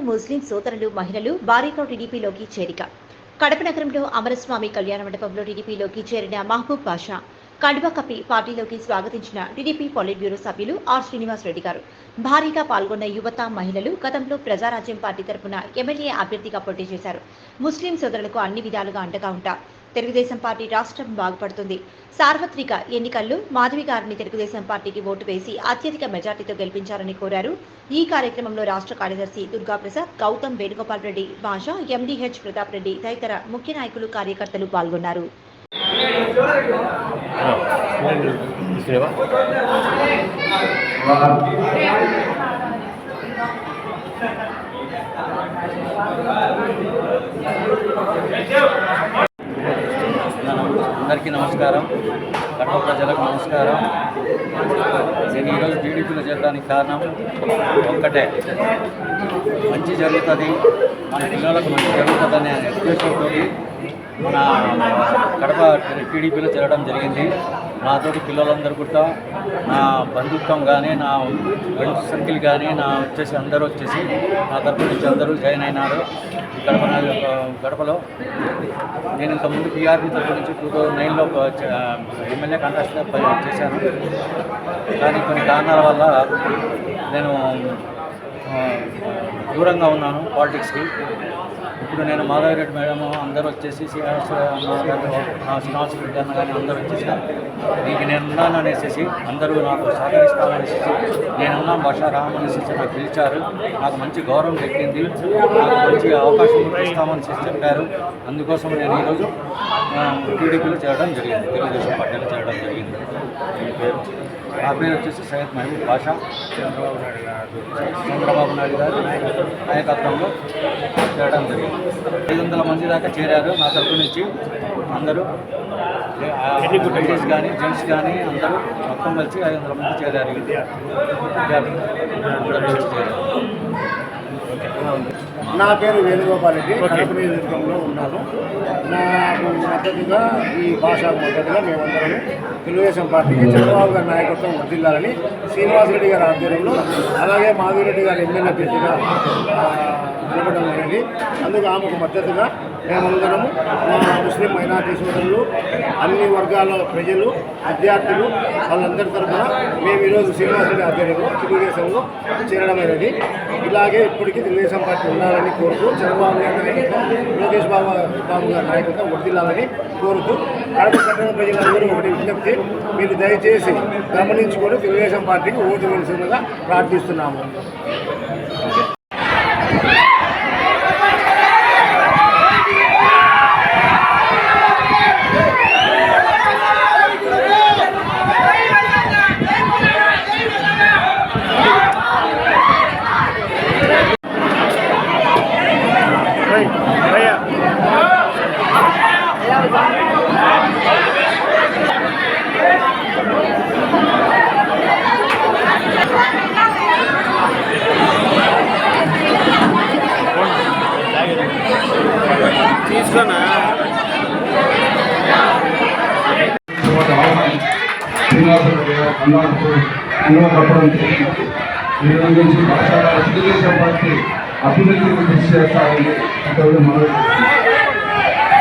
ముస్లిం సోదరులు మహిళలు భారీగా టీడీపీలోకి చేరిక. కడప నగరంలో అమరస్వామి కళ్యాణ మండపంలో టీడీపీలోకి చేరిన మహబూబ్ బాషా కండువా కప్పి పార్టీలోకి స్వాగతించిన టీడీపీ పాలిట్ బ్యూరో సభ్యులు ఆర్ శ్రీనివాస్ రెడ్డి గారు. భారీగా పాల్గొన్న యువత మహిళలు గతంలో ప్రజారాజ్యం పార్టీ తరపున ఎమ్మెల్యే అభ్యర్థిగా పోటీ చేశారు. ముస్లిం సోదరులకు అన్ని విధాలుగా అండగా ఉంటారు. తెలుగుదేశం పార్టీ రాష్ట్రం బాగుపడుతుంది. సార్వత్రిక ఎన్నికల్లో మాధవి గారిని తెలుగుదేశం పార్టీకి ఓటు వేసి అత్యధిక మెజార్టీతో గెలిపించాలని కోరారు. ఈ కార్యక్రమంలో రాష్ట్ర కార్యదర్శి దుర్గాప్రసాద్ గౌతమ్ వేణుగోపాల్ రెడ్డి భాష ఎండీహెచ్ ప్రతాప్ రెడ్డి తదితర ముఖ్య నాయకులు కార్యకర్తలు పాల్గొన్నారు. Thank you. నమస్కారం. కడప ప్రజలకు నమస్కారం. నేను ఈరోజు టీడీపీలో చేరడానికి కారణం ఒక్కటే. మంచి జరుగుతుంది మన పిల్లలకు మంచి జరుగుతుందనే ఉద్దేశంతో మన కడప టీడీపీలో చేరడం జరిగింది. నాతోటి పిల్లలందరూ కూడా నా బంధుత్వం కానీ నా ఫ్రెండ్స్ సర్కిల్ కానీ నా వచ్చేసి అందరూ వచ్చేసి నా తరపు నుంచి అందరూ జాయిన్ అయినారు. గడప గడపలో నేను ఇంత ముందు పీఆర్పీ తరపు నుంచి టూ థౌజండ్ నైన్లో ఎమ్మెల్యే కాంటాక్ట్గా చేశాను. కానీ కొన్ని కారణాల వల్ల నేను దూరంగా ఉన్నాను పాలిటిక్స్కి. ఇప్పుడు నేను మాధవిరెడ్డి మేడం అందరూ వచ్చేసి శ్రీనివాస అన్న శ్రీనివాస రెడ్డి అన్న కానీ అందరూ వచ్చేసి నీకు నేను ఉన్నాను అనేసి అందరూ నాకు సహకరిస్తామనేసి నేనున్నా భాష రామ్ అనేసి నాకు పిలిచారు. నాకు మంచి గౌరవం దక్కింది. నాకు మంచి అవకాశం ఇస్తామని చెప్పారు. అందుకోసం నేను ఈరోజు టీడీపీలో చేరడం జరిగింది. తెలుగుదేశం పార్టీలో చేరడం జరిగింది. పేరు? నా పేరు వచ్చేసి సయ్యద్ మహబూబ్ భాష చంద్రబాబు నాయుడు గారు. చంద్రబాబు నాయుడు గారు. నాయకత్వంలో చేరడం జరిగింది. ఐదు వందల మంది దాకా చేరారు నా తరపు నుంచి. అందరూ లేడీస్ కానీ జెంట్స్ కానీ అందరూ మొత్తం కలిసి ఐదు వందల మంది చేరారు. విద్యార్థులు చేరారు. నా పేరు వేణుగోపాల్ రెడ్డి కడప నియోజకవర్గంలో ఉన్నాను. నాకు మద్దతుగా ఈ భాషకు మద్దతుగా మేమందరం తెలుగుదేశం పార్టీకి చంద్రబాబు గారి నాయకత్వం వర్దిల్లాలని శ్రీనివాసరెడ్డి గారి ఆధ్వర్యంలో అలాగే మాధవిరెడ్డి గారి ఎమ్మెల్యే అభ్యర్థిగా నిలబడడం జరిగింది. అందుకు ఆమెకు మద్దతుగా మేమందరము మా ముస్లిం మైనార్టీ సోదరులు అన్ని వర్గాల ప్రజలు విద్యార్థులు వాళ్ళందరి తరఫున మేము ఈరోజు శ్రీనివాసరెడ్డి ఆధ్వర్యంలో తెలుగుదేశంలో చేరడమైనది ఇలాగే ఇప్పటికీ తెలుగుదేశం పార్టీ ఉండాలని కోరుతూ చంద్రబాబు గారి లోకేష్ బాబు బాబు గారి నాయకత్వం వర్దిల్లాలని కోరుతూ కడప పట్టణ ప్రజలందరూ ఒకటి విజ్ఞప్తి. మీరు దయచేసి గమనించుకొని తెలుగుదేశం పార్టీకి ఓటు వేయాల్సిందిగా ప్రార్థిస్తున్నాము. కప్పడం జరిగింది ఈ కృషి చేస్తామని మనం